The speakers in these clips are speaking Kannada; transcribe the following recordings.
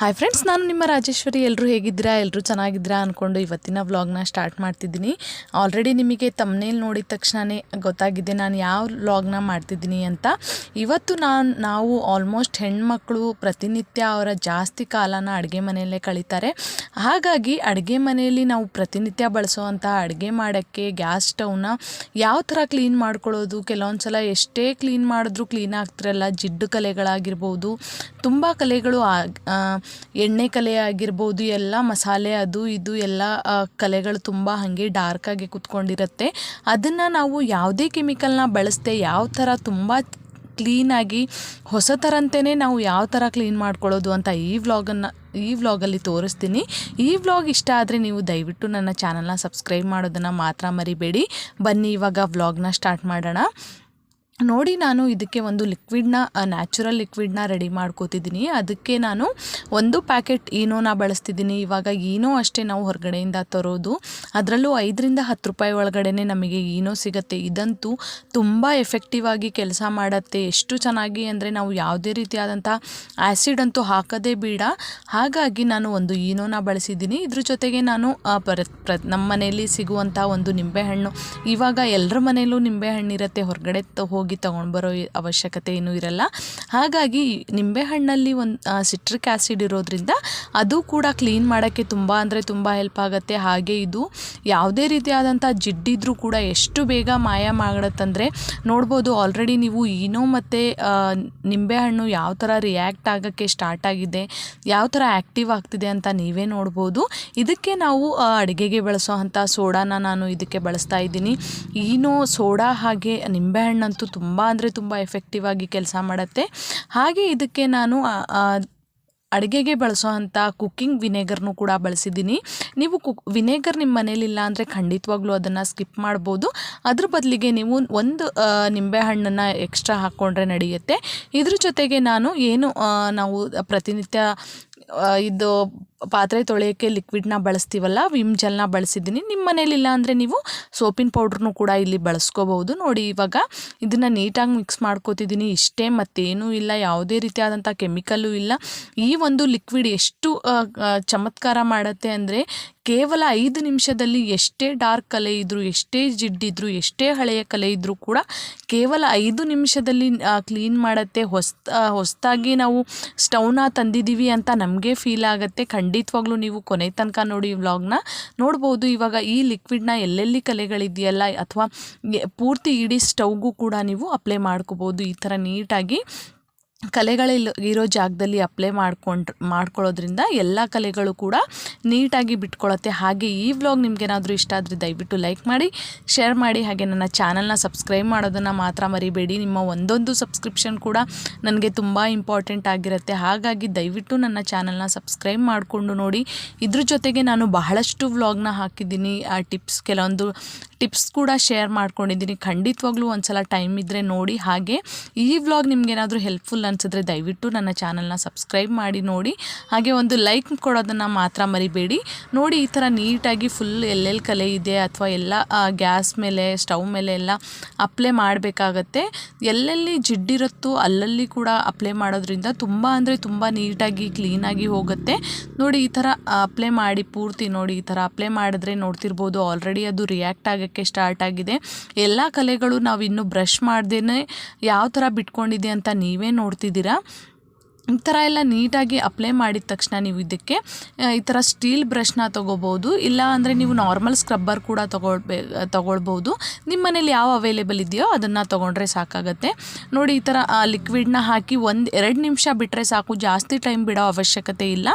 ಹಾಯ್ ಫ್ರೆಂಡ್ಸ್ ನಾನು ನಿಮ್ಮ ರಾಜೇಶ್ವರಿ. ಎಲ್ಲರೂ ಹೇಗಿದ್ದೀರಾ? ಎಲ್ಲರೂ ಚೆನ್ನಾಗಿದ್ದೀರಾ ಅಂದ್ಕೊಂಡು ಇವತ್ತಿನ ವ್ಲಾಗ್ನ ಸ್ಟಾರ್ಟ್ ಮಾಡ್ತಿದ್ದೀನಿ. ಆಲ್ರೆಡಿ ನಿಮಗೆ ತಮ್ಮನೇಲಿ ನೋಡಿದ ತಕ್ಷಣವೇ ಗೊತ್ತಾಗಿದೆ ನಾನು ಯಾವ ವ್ಲಾಗ್ನ ಮಾಡ್ತಿದ್ದೀನಿ ಅಂತ. ಇವತ್ತು ನಾನು, ನಾವು ಆಲ್ಮೋಸ್ಟ್ ಹೆಣ್ಮಕ್ಳು ಪ್ರತಿನಿತ್ಯ ಅವರ ಜಾಸ್ತಿ ಕಾಲನ ಅಡುಗೆ ಮನೆಯಲ್ಲೇ ಕಳೀತಾರೆ. ಹಾಗಾಗಿ ಅಡುಗೆ ಮನೆಯಲ್ಲಿ ನಾವು ಪ್ರತಿನಿತ್ಯ ಬಳಸುವಂಥ ಅಡುಗೆ ಮಾಡೋಕ್ಕೆ ಗ್ಯಾಸ್ ಸ್ಟವ್ನ ಯಾವ ಥರ ಕ್ಲೀನ್ ಮಾಡ್ಕೊಳ್ಳೋದು? ಕೆಲವೊಂದು ಸಲ ಎಷ್ಟೇ ಕ್ಲೀನ್ ಮಾಡಿದ್ರೂ ಕ್ಲೀನ್ ಆಗ್ತಿರಲ್ಲ. ಜಿಡ್ಡು ಕಲೆಗಳಾಗಿರ್ಬೋದು. ತುಂಬ ಕಲೆಗಳು ಎಣ್ಣೆ ಕಲೆ ಆಗಿರ್ಬೋದು, ಎಲ್ಲ ಮಸಾಲೆ ಅದು ಇದು, ಎಲ್ಲ ಕಲೆಗಳು ತುಂಬ ಹಾಗೆ ಡಾರ್ಕಾಗಿ ಕುತ್ಕೊಂಡಿರುತ್ತೆ. ಅದನ್ನು ನಾವು ಯಾವುದೇ ಕೆಮಿಕಲ್ನ ಬಳಸದೆ ಯಾವ ಥರ ತುಂಬ ಕ್ಲೀನಾಗಿ ಹೊಸ ಥರಂತೆಯೇ ನಾವು ಯಾವ ಥರ ಕ್ಲೀನ್ ಮಾಡ್ಕೊಳ್ಳೋದು ಅಂತ ಈ ವ್ಲಾಗನ್ನು ಈ ವ್ಲಾಗಲ್ಲಿ ತೋರಿಸ್ತೀನಿ. ಈ ವ್ಲಾಗ್ ಇಷ್ಟ ಆದರೆ ನೀವು ದಯವಿಟ್ಟು ನನ್ನ ಚಾನಲ್ನ ಸಬ್ಸ್ಕ್ರೈಬ್ ಮಾಡೋದನ್ನು ಮಾತ್ರ ಮರಿಬೇಡಿ. ಬನ್ನಿ ಇವಾಗ ವ್ಲಾಗ್ನ ಸ್ಟಾರ್ಟ್ ಮಾಡೋಣ. ನೋಡಿ ನಾನು ಇದಕ್ಕೆ ಒಂದು ಲಿಕ್ವಿಡ್ನ ನ್ಯಾಚುರಲ್ ಲಿಕ್ವಿಡ್ನ ರೆಡಿ ಮಾಡ್ಕೋತಿದ್ದೀನಿ ಅದಕ್ಕೆ ನಾನು ಒಂದು ಪ್ಯಾಕೆಟ್ ಈನೋನ ಬಳಸ್ತಿದ್ದೀನಿ ಇವಾಗ ಈನೋ ಅಷ್ಟೇ ನಾವು ಹೊರಗಡೆಯಿಂದ ತರೋದು. ಅದರಲ್ಲೂ ಐದರಿಂದ ಹತ್ತು ರೂಪಾಯಿ ಒಳಗಡೆ ನಮಗೆ ಈನೋ ಸಿಗುತ್ತೆ. ಇದಂತೂ ತುಂಬ ಎಫೆಕ್ಟಿವ್ ಆಗಿ ಕೆಲಸ ಮಾಡುತ್ತೆ. ಎಷ್ಟು ಚೆನ್ನಾಗಿ ಅಂದರೆ ನಾವು ಯಾವುದೇ ರೀತಿಯಾದಂಥ ಆ್ಯಸಿಡ್ ಅಂತೂ ಹಾಕೋದೇ ಬೇಡ. ಹಾಗಾಗಿ ನಾನು ಒಂದು ಈನೋನ ಬಳಸಿದ್ದೀನಿ ಇದ್ರ ಜೊತೆಗೆ ನಾನು ಪ್ರ ನಮ್ಮ ಮನೆಯಲ್ಲಿ ಸಿಗುವಂಥ ಒಂದು ನಿಂಬೆಹಣ್ಣು. ಇವಾಗ ಎಲ್ಲರ ಮನೆಯಲ್ಲೂ ನಿಂಬೆಹಣ್ಣು ಇರುತ್ತೆ ಹೊರಗಡೆ ತ ಹೋಗಿ ತೊಗೊಂಡು ಬರೋ ಅವಶ್ಯಕತೆ ಏನೂ ಇರಲ್ಲ. ಹಾಗಾಗಿ ನಿಂಬೆಹಣ್ಣಲ್ಲಿ ಒಂದು ಸಿಟ್ರಿಕ್ ಆ್ಯಸಿಡ್ ಇರೋದ್ರಿಂದ ಅದು ಕೂಡ ಕ್ಲೀನ್ ಮಾಡೋಕ್ಕೆ ತುಂಬ ಅಂದರೆ ತುಂಬ ಹೆಲ್ಪ್ ಆಗುತ್ತೆ. ಹಾಗೆ ಇದು ಯಾವುದೇ ರೀತಿಯಾದಂಥ ಜಿಡ್ಡಿದ್ರೂ ಕೂಡ ಎಷ್ಟು ಬೇಗ ಮಾಯ ಮಾಡುತ್ತಂದರೆ ನೋಡ್ಬೋದು ಆಲ್ರೆಡಿ ನೀವು ಈನೋ ಮತ್ತು ನಿಂಬೆಹಣ್ಣು ಯಾವ ಥರ ರಿಯಾಕ್ಟ್ ಆಗೋಕ್ಕೆ ಸ್ಟಾರ್ಟ್ ಆಗಿದೆ, ಯಾವ ಥರ ಆ್ಯಕ್ಟಿವ್ ಆಗ್ತಿದೆ ಅಂತ ನೀವೇ ನೋಡ್ಬೋದು. ಇದಕ್ಕೆ ನಾವು ಅಡುಗೆಗೆ ಬಳಸೋ ಅಂಥ ಸೋಡಾನ ನಾನು ಇದಕ್ಕೆ ಬಳಸ್ತಾ ಇದ್ದೀನಿ. ಈನೋ ಸೋಡಾ ಹಾಗೆ ನಿಂಬೆಹಣ್ಣಂತೂ ತುಂಬ ಅಂದರೆ ತುಂಬ ಎಫೆಕ್ಟಿವ್ ಆಗಿ ಕೆಲಸ ಮಾಡುತ್ತೆ. ಹಾಗೆ ಇದಕ್ಕೆ ನಾನು ಅಡುಗೆಗೆ ಬಳಸೋ ಅಂಥ ಕುಕ್ಕಿಂಗ್ ವಿನೆಗರ್ನು ಕೂಡ ಬಳಸಿದ್ದೀನಿ. ನೀವು ಕುಕ್ ವಿನೆಗರ್ ನಿಮ್ಮ ಮನೇಲಿಲ್ಲ ಅಂದರೆ ಖಂಡಿತವಾಗ್ಲೂ ಅದನ್ನು ಸ್ಕಿಪ್ ಮಾಡ್ಬೋದು. ಅದ್ರ ಬದಲಿಗೆ ನೀವು ಒಂದು ನಿಂಬೆ ನಿಂಬೆಹಣ್ಣನ್ನು ಎಕ್ಸ್ಟ್ರಾ ಹಾಕ್ಕೊಂಡ್ರೆ ನಡೆಯುತ್ತೆ. ಇದ್ರ ಜೊತೆಗೆ ನಾನು ಏನು ನಾವು ಪ್ರತಿನಿತ್ಯ ಇದು ಪಾತ್ರೆ ತೊಳೆಯೋಕ್ಕೆ ಲಿಕ್ವಿಡ್ನ ಬಳಸ್ತೀವಲ್ಲ ವಿಮ್ ಜೆಲ್ನ ಬಳಸಿದ್ದೀನಿ. ನಿಮ್ಮ ಮನೇಲಿಲ್ಲ ಅಂದರೆ ನೀವು ಸೋಪಿನ ಪೌಡ್ರನ್ನು ಕೂಡ ಇಲ್ಲಿ ಬಳಸ್ಕೋಬಹುದು. ನೋಡಿ, ಇವಾಗ ಇದನ್ನು ನೀಟಾಗಿ ಮಿಕ್ಸ್ ಮಾಡ್ಕೋತಿದ್ದೀನಿ ಇಷ್ಟೇ ಮತ್ತೇನೂ ಇಲ್ಲ, ಯಾವುದೇ ರೀತಿಯಾದಂಥ ಕೆಮಿಕಲ್ಲು ಇಲ್ಲ. ಈ ಒಂದು ಲಿಕ್ವಿಡ್ ಎಷ್ಟು ಚಮತ್ಕಾರ ಮಾಡುತ್ತೆ ಅಂದರೆ ಕೇವಲ ಐದು ನಿಮಿಷದಲ್ಲಿ ಎಷ್ಟೇ ಡಾರ್ಕ್ ಕಲೆ ಇದ್ದರೂ ಎಷ್ಟೇ ಜಿಡ್ಡಿದ್ರು ಎಷ್ಟೇ ಹಳೆಯ ಕಲೆ ಇದ್ದರೂ ಕೂಡ ಕೇವಲ ಐದು ನಿಮಿಷದಲ್ಲಿ ಕ್ಲೀನ್ ಮಾಡುತ್ತೆ. ಹೊಸ ಹೊಸದಾಗಿ ನಾವು ಸ್ಟೌನ ತಂದಿದ್ದೀವಿ ಅಂತ ನಮಗೆ ಫೀಲ್ ಆಗುತ್ತೆ. ಖಂಡಿತವಾಗ್ಲೂ ನೀವು ಕೊನೆ ತನಕ ನೋಡಿ ವ್ಲಾಗ್ನ ನೋಡ್ಬೋದು. ಇವಾಗ ಈ ಲಿಕ್ವಿಡ್ನ ಎಲ್ಲೆಲ್ಲಿ ಕಲೆಗಳಿದೆಯಲ್ಲ, ಅಥವಾ ಪೂರ್ತಿ ಇಡೀ ಸ್ಟೌಗೂ ಕೂಡ ನೀವು ಅಪ್ಲೈ ಮಾಡ್ಕೋಬೋದು. ಈ ಥರ ನೀಟಾಗಿ ಕಲೆಗಳಿಲ್ಲ ಇರೋ ಜಾಗದಲ್ಲಿ ಅಪ್ಲೈ ಮಾಡ್ಕೊಂಡು ಮಾಡ್ಕೊಳ್ಳೋದ್ರಿಂದ ಎಲ್ಲ ಕಲೆಗಳು ಕೂಡ ನೀಟಾಗಿ ಬಿಟ್ಕೊಳತ್ತೆ. ಹಾಗೆ ಈ ವ್ಲಾಗ್ ನಿಮಗೇನಾದರೂ ಇಷ್ಟ ಆದರೆ ದಯವಿಟ್ಟು ಲೈಕ್ ಮಾಡಿ ಶೇರ್ ಮಾಡಿ. ಹಾಗೆ ನನ್ನ ಚಾನಲ್ನ ಸಬ್ಸ್ಕ್ರೈಬ್ ಮಾಡೋದನ್ನು ಮಾತ್ರ ಮರಿಬೇಡಿ. ನಿಮ್ಮ ಒಂದೊಂದು ಸಬ್ಸ್ಕ್ರಿಪ್ಷನ್ ಕೂಡ ನನಗೆ ತುಂಬ ಇಂಪಾರ್ಟೆಂಟ್ ಆಗಿರುತ್ತೆ. ಹಾಗಾಗಿ ದಯವಿಟ್ಟು ನನ್ನ ಚಾನಲ್ನ ಸಬ್ಸ್ಕ್ರೈಬ್ ಮಾಡಿಕೊಂಡು ನೋಡಿ. ಇದ್ರ ಜೊತೆಗೆ ನಾನು ಬಹಳಷ್ಟು ವ್ಲಾಗ್ನ ಹಾಕಿದ್ದೀನಿ. ಆ ಟಿಪ್ಸ್ ಕೆಲವೊಂದು ಟಿಪ್ಸ್ ಕೂಡ ಶೇರ್ ಮಾಡ್ಕೊಂಡಿದ್ದೀನಿ. ಖಂಡಿತವಾಗ್ಲೂ ಒಂದ್ಸಲ ಟೈಮ್ ಇದ್ದರೆ ನೋಡಿ. ಹಾಗೆ ಈ ವ್ಲಾಗ್ ನಿಮಗೇನಾದರೂ ಹೆಲ್ಪ್ಫುಲ್ ಅನಿಸಿದ್ರೆ ದಯವಿಟ್ಟು ನನ್ನ ಚಾನಲ್ನ ಸಬ್ಸ್ಕ್ರೈಬ್ ಮಾಡಿ ನೋಡಿ. ಹಾಗೆ ಒಂದು ಲೈಕ್ ಕೊಡೋದನ್ನು ಮಾತ್ರ ಮರಿಬೇಡಿ. ನೋಡಿ, ಈ ಥರ ನೀಟಾಗಿ ಫುಲ್ ಎಲ್ಲೆಲ್ಲಿ ಕಲೆ ಇದೆ ಅಥವಾ ಎಲ್ಲ ಗ್ಯಾಸ್ ಮೇಲೆ, ಸ್ಟವ್ ಮೇಲೆ ಎಲ್ಲ ಅಪ್ಲೈ ಮಾಡಬೇಕಾಗತ್ತೆ. ಎಲ್ಲೆಲ್ಲಿ ಜಿಡ್ಡಿರುತ್ತೋ ಅಲ್ಲಲ್ಲಿ ಕೂಡ ಅಪ್ಲೈ ಮಾಡೋದ್ರಿಂದ ತುಂಬ ಅಂದರೆ ತುಂಬ ನೀಟಾಗಿ ಕ್ಲೀನಾಗಿ ಹೋಗುತ್ತೆ. ನೋಡಿ, ಈ ಥರ ಅಪ್ಲೈ ಮಾಡಿ ಪೂರ್ತಿ ನೋಡಿ, ಈ ಥರ ಅಪ್ಲೈ ಮಾಡಿದ್ರೆ ನೋಡ್ತಿರ್ಬೋದು. ಆಲ್ರೆಡಿ ಅದು ರಿಯಾಕ್ಟ್ ಆಗೋಕ್ಕೆ ಸ್ಟಾರ್ಟ್ ಆಗಿದೆ. ಎಲ್ಲ ಕಲೆಗಳು ನಾವು ಇನ್ನೂ ಬ್ರಷ್ ಮಾಡ್ದೇ ಯಾವ ಥರ ಬಿಟ್ಕೊಂಡಿದೆ ಅಂತ ನೀವೇ ನೋಡ್ತಿದ್ದೀರಾ ಈ ಥರ ಎಲ್ಲ ನೀಟಾಗಿ ಅಪ್ಲೈ ಮಾಡಿದ ತಕ್ಷಣ ನೀವು ಇದಕ್ಕೆ ಈ ಥರ ಸ್ಟೀಲ್ ಬ್ರಷ್ನ ತೊಗೋಬೋದು, ಇಲ್ಲ ಅಂದರೆ ನೀವು ನಾರ್ಮಲ್ ಸ್ಕ್ರಬ್ಬರ್ ಕೂಡ ತೊಗೊಳ್ಬೇ, ತೊಗೊಳ್ಬೋದು. ನಿಮ್ಮ ಮನೇಲಿ ಯಾವ ಅವೈಲೇಬಲ್ ಇದೆಯೋ ಅದನ್ನು ತೊಗೊಂಡ್ರೆ ಸಾಕಾಗತ್ತೆ. ನೋಡಿ, ಈ ಥರ ಲಿಕ್ವಿಡ್ನ ಹಾಕಿ ಒಂದು, ಎರಡು ನಿಮಿಷ ಬಿಟ್ಟರೆ ಸಾಕು, ಜಾಸ್ತಿ ಟೈಮ್ ಬಿಡೋ ಅವಶ್ಯಕತೆ ಇಲ್ಲ.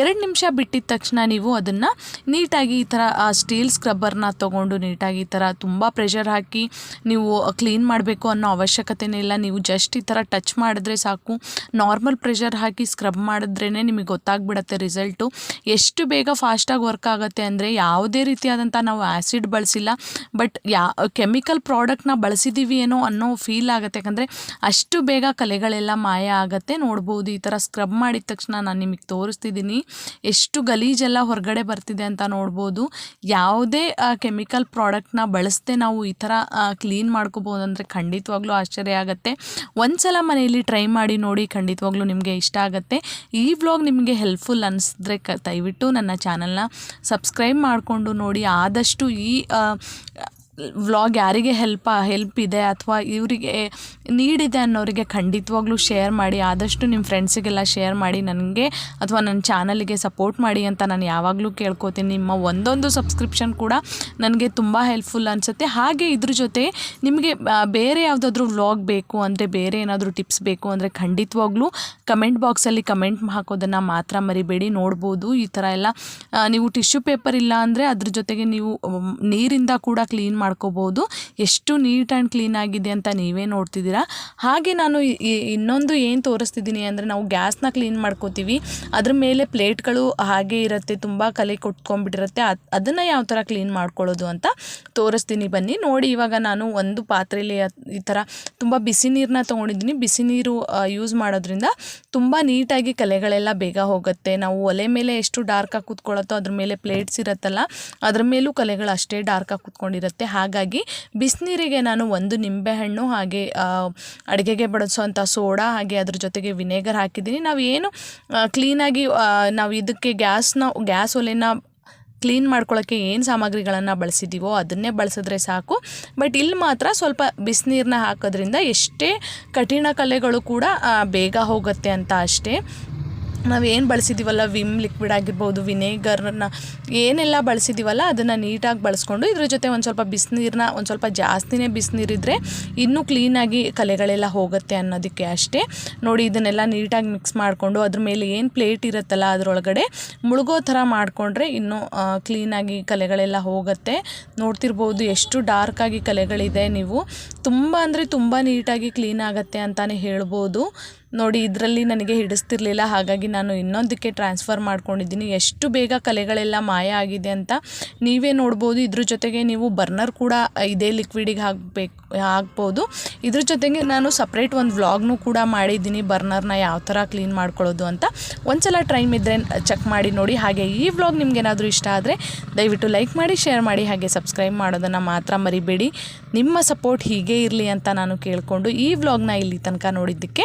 ಎರಡು ನಿಮಿಷ ಬಿಟ್ಟಿದ ತಕ್ಷಣ ನೀವು ಅದನ್ನು ನೀಟಾಗಿ ಈ ಥರ ಸ್ಟೀಲ್ ಸ್ಕ್ರಬ್ಬರ್ನ ತೊಗೊಂಡು ನೀಟಾಗಿ ಈ ಥರ ತುಂಬ ಪ್ರೆಷರ್ ಹಾಕಿ ನೀವು ಕ್ಲೀನ್ ಮಾಡಬೇಕು ಅನ್ನೋ ಅವಶ್ಯಕತೆನೇ ಇಲ್ಲ. ನೀವು ಜಸ್ಟ್ ಈ ಥರ ಟಚ್ ಮಾಡಿದ್ರೆ ಸಾಕು. ನಾರ್ಮಲ್ ಪ್ರೆಷರ್ ಹಾಕಿ ಸ್ಕ್ರಬ್ ಮಾಡಿದ್ರೇ ನಿಮಗೆ ಗೊತ್ತಾಗ್ಬಿಡತ್ತೆ ರಿಸಲ್ಟು ಎಷ್ಟು ಬೇಗ ಫಾಸ್ಟಾಗಿ ವರ್ಕ್ ಆಗುತ್ತೆ ಅಂದರೆ ಯಾವುದೇ ರೀತಿಯಾದಂಥ ನಾವು ಆ್ಯಸಿಡ್ ಬಳಸಿಲ್ಲ ಬಟ್ ಯಾ ಕೆಮಿಕಲ್ ಪ್ರಾಡಕ್ಟ್ನ ಬಳಸಿದ್ದೀವಿ ಏನೋ ಅನ್ನೋ ಫೀಲ್ ಆಗುತ್ತೆ. ಯಾಕಂದರೆ ಅಷ್ಟು ಬೇಗ ಕಲೆಗಳೆಲ್ಲ ಮಾಯ ಆಗುತ್ತೆ. ನೋಡ್ಬೋದು ಈ ಥರ ಸ್ಕ್ರಬ್ ಮಾಡಿದ ತಕ್ಷಣ ನಾನು ನಿಮಗೆ ತೋರಿಸ್ತಿದ್ದೀನಿ ಎಷ್ಟು ಗಲೀಜೆಲ್ಲ ಹೊರಗಡೆ ಬರ್ತಿದೆ ಅಂತ ನೋಡ್ಬೋದು. ಯಾವುದೇ ಕೆಮಿಕಲ್ ಪ್ರಾಡಕ್ಟ್ನ ಬಳಸದೆ ನಾವು ಈ ಥರ ಕ್ಲೀನ್ ಮಾಡ್ಕೋಬೋದು ಅಂದರೆ ಖಂಡಿತವಾಗ್ಲೂ ಆಶ್ಚರ್ಯ ಆಗುತ್ತೆ. ಒಂದ್ಸಲ ಮನೆಯಲ್ಲಿ ಟ್ರೈ ಮಾಡಿ ನೋಡಿ ಖಂಡಿತವಾಗ್ಲೂ ನಿಮ್ಗೆ ನಿಮಗೆ ಇಷ್ಟ ಆಗುತ್ತೆ. ಈ ವ್ಲಾಗ್ ನಿಮಗೆ ಹೆಲ್ಪ್ಫುಲ್ ಅನಿಸಿದ್ರೆ ದಯವಿಟ್ಟು ನನ್ನ ಚಾನಲ್ನ ಸಬ್ಸ್ಕ್ರೈಬ್ ಮಾಡಿಕೊಂಡು ನೋಡಿ. ಆದಷ್ಟು ಈ ವ್ಲಾಗ್ ಯಾರಿಗೆ ಹೆಲ್ಪ್ ಹೆಲ್ಪ್ ಇದೆ ಅಥವಾ ಇವರಿಗೆ ನೀಡಿದೆ ಅನ್ನೋರಿಗೆ ಖಂಡಿತವಾಗ್ಲೂ ಶೇರ್ ಮಾಡಿ, ಆದಷ್ಟು ನಿಮ್ಮ ಫ್ರೆಂಡ್ಸಿಗೆಲ್ಲ ಶೇರ್ ಮಾಡಿ ನನಗೆ ಅಥವಾ ನನ್ನ ಚಾನಲಿಗೆ ಸಪೋರ್ಟ್ ಮಾಡಿ ಅಂತ ನಾನು ಯಾವಾಗಲೂ ಕೇಳ್ಕೊತೀನಿ. ನಿಮ್ಮ ಒಂದೊಂದು ಸಬ್ಸ್ಕ್ರಿಪ್ಷನ್ ಕೂಡ ನನಗೆ ತುಂಬ ಹೆಲ್ಪ್ಫುಲ್ ಅನಿಸುತ್ತೆ. ಹಾಗೆ ಇದ್ರ ಜೊತೆ ನಿಮಗೆ ಬೇರೆ ಯಾವುದಾದ್ರೂ ವ್ಲಾಗ್ ಬೇಕು ಅಂದರೆ ಬೇರೆ ಏನಾದರೂ ಟಿಪ್ಸ್ ಬೇಕು ಅಂದರೆ ಖಂಡಿತವಾಗ್ಲೂ ಕಮೆಂಟ್ ಬಾಕ್ಸಲ್ಲಿ ಕಮೆಂಟ್ ಹಾಕೋದನ್ನು ಮಾತ್ರ ಮರಿಬೇಡಿ. ನೋಡ್ಬೋದು, ಈ ಥರ ಎಲ್ಲ ನೀವು ಟಿಶ್ಯೂ ಪೇಪರ್ ಇಲ್ಲ ಅಂದರೆ ಅದ್ರ ಜೊತೆಗೆ ನೀವು ನೀರಿಂದ ಕೂಡ ಕ್ಲೀನ್ ಮಾಡ್ಕೋಬೋದು. ಎಷ್ಟು ನೀಟ್ ಆ್ಯಂಡ್ ಕ್ಲೀನ್ ಆಗಿದೆ ಅಂತ ನೀವೇ ನೋಡ್ತಿದ್ದೀರಾ. ಹಾಗೆ ನಾನು ಇನ್ನೊಂದು ಏನು ತೋರಿಸ್ತಿದ್ದೀನಿ ಅಂದರೆ ನಾವು ಗ್ಯಾಸ್ನ ಕ್ಲೀನ್ ಮಾಡ್ಕೋತೀವಿ. ಅದ್ರ ಮೇಲೆ ಪ್ಲೇಟ್ಗಳು ಹಾಗೆ ಇರುತ್ತೆ, ತುಂಬ ಕಲೆ ಕೊಟ್ಕೊಂಡ್ಬಿಟ್ಟಿರುತ್ತೆ. ಅದು, ಅದನ್ನು ಯಾವ ಥರ ಕ್ಲೀನ್ ಮಾಡ್ಕೊಳ್ಳೋದು ಅಂತ ತೋರಿಸ್ತೀನಿ. ಬನ್ನಿ, ನೋಡಿ ಇವಾಗ ನಾನು ಒಂದು ಪಾತ್ರೆಯಲ್ಲಿ ಈ ಥರ ತುಂಬ ಬಿಸಿ ನೀರನ್ನ ತೊಗೊಂಡಿದ್ದೀನಿ. ಬಿಸಿ ನೀರು ಯೂಸ್ ಮಾಡೋದ್ರಿಂದ ತುಂಬ ನೀಟಾಗಿ ಕಲೆಗಳೆಲ್ಲ ಬೇಗ ಹೋಗುತ್ತೆ. ನಾವು ಒಲೆ ಮೇಲೆ ಎಷ್ಟು ಡಾರ್ಕಾಗಿ ಕೂತ್ಕೊಳ್ಳುತ್ತೋ ಅದ್ರ ಮೇಲೆ ಪ್ಲೇಟ್ಸ್ ಇರುತ್ತಲ್ಲ, ಅದ್ರ ಮೇಲೂ ಕಲೆಗಳು ಅಷ್ಟೇ ಡಾರ್ಕಾಗಿ ಕೂತ್ಕೊಂಡಿರುತ್ತೆ. ಹಾಗಾಗಿ ಬಿಸಿನೀರಿಗೆ ನಾನು ಒಂದು ನಿಂಬೆಹಣ್ಣು ಹಾಗೆ ಅಡುಗೆಗೆ ಬಳಸುವಂಥ ಸೋಡಾ ಹಾಗೆ ಅದ್ರ ಜೊತೆಗೆ ವಿನೆಗರ್ ಹಾಕಿದ್ದೀನಿ. ನಾವು ಏನು ಕ್ಲೀನಾಗಿ ನಾವು ಇದಕ್ಕೆ ಗ್ಯಾಸ್ನ, ಗ್ಯಾಸ್ ಒಲೆನ ಕ್ಲೀನ್ ಮಾಡ್ಕೊಳ್ಳೋಕ್ಕೆ ಏನು ಸಾಮಗ್ರಿಗಳನ್ನು ಬಳಸಿದ್ದೀವೋ ಅದನ್ನೇ ಬಳಸಿದ್ರೆ ಸಾಕು. ಬಟ್ ಇಲ್ಲಿ ಮಾತ್ರ ಸ್ವಲ್ಪ ಬಿಸಿನೀರನ್ನ ಹಾಕೋದ್ರಿಂದ ಎಷ್ಟೇ ಕಠಿಣ ಕಲೆಗಳು ಕೂಡ ಬೇಗ ಹೋಗುತ್ತೆ ಅಂತ ಅಷ್ಟೇ. ನಾವು ಏನು ಬಳಸಿದ್ದೀವಲ್ಲ ವಿಮ್ ಲಿಕ್ವಿಡ್ ಆಗಿರ್ಬೋದು, ವಿನೇಗರ್ನ ಏನೆಲ್ಲ ಬಳಸಿದ್ದೀವಲ್ಲ ಅದನ್ನು ನೀಟಾಗಿ ಬಳಸ್ಕೊಂಡು ಇದ್ರ ಜೊತೆ ಒಂದು ಸ್ವಲ್ಪ ಬಿಸಿನೀರನ್ನ ಒಂದು ಸ್ವಲ್ಪ ಜಾಸ್ತಿನೇ ಬಿಸಿನೀರಿದ್ರೆ ಇನ್ನೂ ಕ್ಲೀನಾಗಿ ಕಲೆಗಳೆಲ್ಲ ಹೋಗುತ್ತೆ ಅನ್ನೋದಕ್ಕೆ ಅಷ್ಟೇ. ನೋಡಿ, ಇದನ್ನೆಲ್ಲ ನೀಟಾಗಿ ಮಿಕ್ಸ್ ಮಾಡಿಕೊಂಡು ಅದ್ರ ಮೇಲೆ ಏನು ಪ್ಲೇಟ್ ಇರುತ್ತಲ್ಲ, ಅದರೊಳಗಡೆ ಮುಳುಗೋ ಥರ ಮಾಡಿಕೊಂಡ್ರೆ ಇನ್ನೂ ಕ್ಲೀನಾಗಿ ಕಲೆಗಳೆಲ್ಲ ಹೋಗುತ್ತೆ. ನೋಡ್ತಿರ್ಬೋದು ಎಷ್ಟು ಡಾರ್ಕಾಗಿ ಕಲೆಗಳಿದೆ ನೀವು. ತುಂಬ ಅಂದರೆ ತುಂಬ ನೀಟಾಗಿ ಕ್ಲೀನ್ ಆಗುತ್ತೆ ಅಂತಲೇ ಹೇಳ್ಬೋದು. ನೋಡಿ, ಇದರಲ್ಲಿ ನನಗೆ ಹಿಡಿಸ್ತಿರ್ಲಿಲ್ಲ. ಹಾಗಾಗಿ ನಾನು ಇನ್ನೊಂದಕ್ಕೆ ಟ್ರಾನ್ಸ್ಫರ್ ಮಾಡ್ಕೊಂಡಿದ್ದೀನಿ. ಎಷ್ಟು ಬೇಗ ಕಲೆಗಳೆಲ್ಲ ಮಾಯ ಆಗಿದೆ ಅಂತ ನೀವೇ ನೋಡ್ಬೋದು. ಇದ್ರ ಜೊತೆಗೆ ನೀವು ಬರ್ನರ್ ಕೂಡ ಇದೇ ಲಿಕ್ವಿಡಿಗೆ ಹಾಕಬೇಕು, ಹಾಕ್ಬೋದು. ಇದ್ರ ಜೊತೆಗೆ ನಾನು ಸಪ್ರೇಟ್ ಒಂದು ವ್ಲಾಗ್ನು ಕೂಡ ಮಾಡಿದ್ದೀನಿ ಬರ್ನರ್ನ ಯಾವ ಥರ ಕ್ಲೀನ್ ಮಾಡ್ಕೊಳ್ಳೋದು ಅಂತ. ಒಂದ್ಸಲ ಟ್ರೈಮ್ ಇದ್ದರೆ ಚೆಕ್ ಮಾಡಿ ನೋಡಿ. ಹಾಗೆ ಈ ವ್ಲಾಗ್ ನಿಮಗೇನಾದರೂ ಇಷ್ಟ ಆದರೆ ದಯವಿಟ್ಟು ಲೈಕ್ ಮಾಡಿ ಶೇರ್ ಮಾಡಿ, ಹಾಗೆ ಸಬ್ಸ್ಕ್ರೈಬ್ ಮಾಡೋದನ್ನು ಮಾತ್ರ ಮರಿಬೇಡಿ. ನಿಮ್ಮ ಸಪೋರ್ಟ್ ಹೀಗೆ ಇರಲಿ ಅಂತ ನಾನು ಕೇಳಿಕೊಂಡು ಈ ವ್ಲಾಗ್ನ ಇಲ್ಲಿ ತನಕ ನೋಡಿದ್ದಕ್ಕೆ